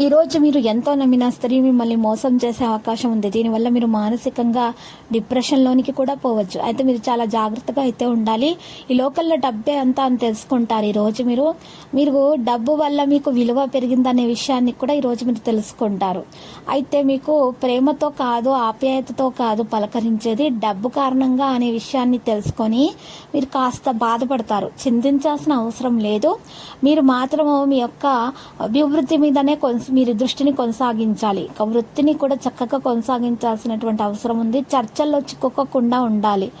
ఈ రోజు మీరు ఎంతో నమ్మిన స్త్రీ మిమ్మల్ని మోసం చేసే అవకాశం ఉంది. దీనివల్ల మీరు మానసికంగా డిప్రెషన్ లోనికి కూడా పోవచ్చు. అయితే మీరు చాలా జాగ్రత్తగా అయితే ఉండాలి. ఈ లోకల్లో డబ్బే అంతా అని తెలుసుకుంటారు. ఈ రోజు మీరు మీరు డబ్బు వల్ల మీకు విలువ పెరిగిందనే విషయాన్ని కూడా ఈ రోజు మీరు తెలుసుకుంటారు. అయితే మీకు ప్రేమతో కాదు ఆప్యాయతతో కాదు పలకరించేది డబ్బు కారణంగా అనే విషయాన్ని తెలుసుకొని మీరు కాస్త బాధపడతారు. చింతించాల్సిన అవసరం లేదు. మీరు మాత్రము మీ యొక్క అభివృద్ధి మీదనే కొంచెం మీరు దృష్టిని కొనసాగించాలి. వృత్తిని కూడా చక్కగా కొనసాగించాల్సినటువంటి అవసరం ఉంది. చర్చల్లో చిక్కుకోకుండా ఉండాలి.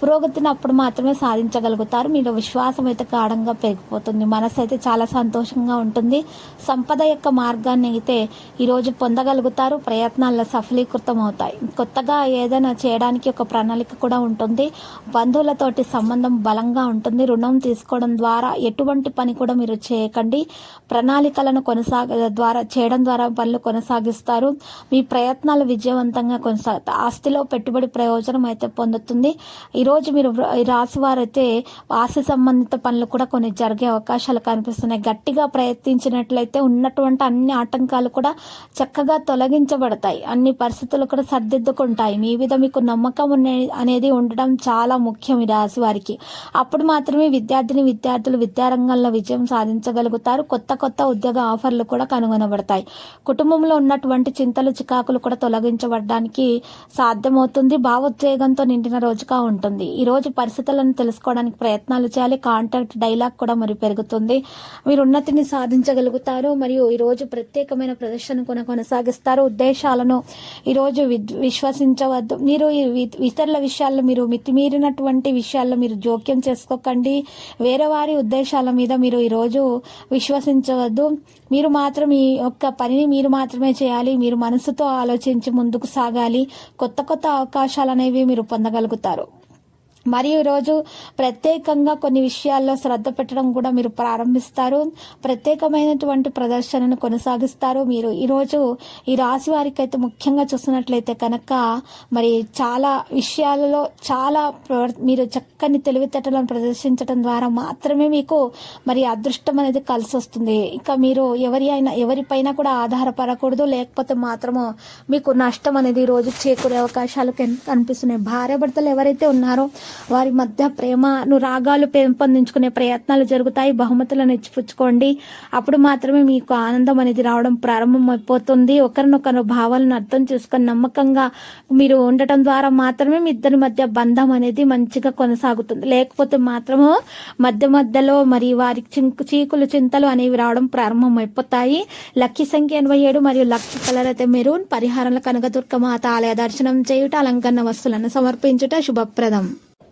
పురోగతిని అప్పుడు మాత్రమే సాధించగలుగుతారు. మీరు విశ్వాసం అయితే గాఢంగా పెరిగిపోతుంది. మనసు అయితే చాలా సంతోషంగా ఉంటుంది. సంపద యొక్క మార్గాన్ని అయితే ఈరోజు పొందగలుగుతారు. ప్రయత్నాల్లో సఫలీకృతం అవుతాయి కొత్తగా ఏదైనా చేయడానికి ఒక ప్రణాళిక కూడా ఉంటుంది. బంధువులతోటి సంబంధం బలంగా ఉంటుంది. రుణం తీసుకోవడం ద్వారా ఎటువంటి పని కూడా మీరు చేయకండి. ప్రణాళికలను కొనసాగ ద్వారా చేయడం ద్వారా పనులు కొనసాగిస్తారు. మీ ప్రయత్నాలు విజయవంతంగా కొనసాగుతాయి. ఆస్తిలో పెట్టుబడి ప్రయోజనం అయితే పొందుతుంది. ఈరోజు మీరు రాసివారైతే ఆశ సంబంధిత పనులు కూడా కొన్ని జరిగే అవకాశాలు కనిపిస్తున్నాయి. గట్టిగా ప్రయత్నించినట్లయితే ఉన్నటువంటి అన్ని ఆటంకాలు కూడా చక్కగా తొలగించబడతాయి. అన్ని పరిస్థితులు కూడా సర్దిద్దుకుంటాయి. మీ మీద మీకు నమ్మకం ఉనే- అనేది ఉండడం చాలా ముఖ్యం ఈ రాశి వారికి అప్పుడు మాత్రమే విద్యార్థిని విద్యార్థులు విద్యారంగంలో విజయం సాధించగలుగుతారు. కొత్త కొత్త ఉద్యోగ ఆఫర్లు కూడా కనుగొనబడతాయి. కుటుంబంలో ఉన్నటువంటి చింతలు చికాకులు కూడా తొలగించబడడానికి సాధ్యమవుతుంది. భావోద్వేగంతో నిండిన రోజుగా ఉంటుంది. ఈ రోజు పరిస్థితులను తెలుసుకోవడానికి ప్రయత్నాలు చేయాలి. కాంటాక్ట్ డైలాగ్ కూడా మరి పెరుగుతుంది. మీరు ఉన్నతిని సాధించగలుగుతారు. మరియు ఈరోజు ప్రత్యేకమైన ప్రదర్శన కూడా కొనసాగిస్తారు. ఉద్దేశాలను ఈరోజు విద్- విశ్వసించవద్దు. మీరు ఈ ఇతరుల విషయాల్లో మీరు మితిమీరినటువంటి విషయాల్లో మీరు జోక్యం చేసుకోకండి. వేరే వారి ఉద్దేశాల మీద మీరు ఈరోజు విశ్వసించవద్దు. మీరు మాత్రం ఈ యొక్క పనిని మీరు మాత్రమే చేయాలి. మీరు మనసుతో ఆలోచించి ముందుకు సాగాలి. కొత్త కొత్త అవకాశాలు అనేవి మీరు పొందగలుగుతారు. మరియు ఈరోజు ప్రత్యేకంగా కొన్ని విషయాల్లో శ్రద్ధ పెట్టడం కూడా మీరు ప్రారంభిస్తారు. ప్రత్యేకమైనటువంటి ప్రదర్శనను కొనసాగిస్తారు. మీరు ఈరోజు ఈ రాశి వారికి అయితే ముఖ్యంగా చూస్తున్నట్లయితే కనుక మరి చాలా విషయాలలో చాలా మీరు చక్కని తెలివితేటలను ప్రదర్శించడం ద్వారా మాత్రమే మీకు మరి అదృష్టం అనేది కలిసి వస్తుంది ఇక మీరు ఎవరి అయినా ఎవరిపైన కూడా ఆధారపడకూడదు. లేకపోతే మాత్రము మీకు నష్టం అనేది ఈరోజు చేకూరే అవకాశాలు కనిపిస్తున్నాయి. భార్యాభర్తలు ఎవరైతే ఉన్నారో వారి మధ్య ప్రేమను రాగాలు పెంపొందించుకునే ప్రయత్నాలు జరుగుతాయి. బహుమతులను ఇచ్చిపుచ్చుకోండి అప్పుడు మాత్రమే మీకు ఆనందం అనేది రావడం ప్రారంభమైపోతుంది. ఒకరినొకరు భావాలను అర్థం చేసుకొని నమ్మకంగా మీరు ఉండటం ద్వారా మాత్రమే మీ ఇద్దరి మధ్య బంధం అనేది మంచిగా కొనసాగుతుంది. లేకపోతే మాత్రము మధ్య మధ్యలో మరి వారి చీకులు చింతలు అనేవి రావడం ప్రారంభం అయిపోతాయి లక్కీ సంఖ్య ఎనభై ఏడు మరియు లక్కీ కలర్ అయితే మెరూన్. పరిహారంలో కనకదుర్గ మాత ఆలయ దర్శనం చేయుట అలంకరణ వస్తువులను సమర్పించుట శుభప్రదం.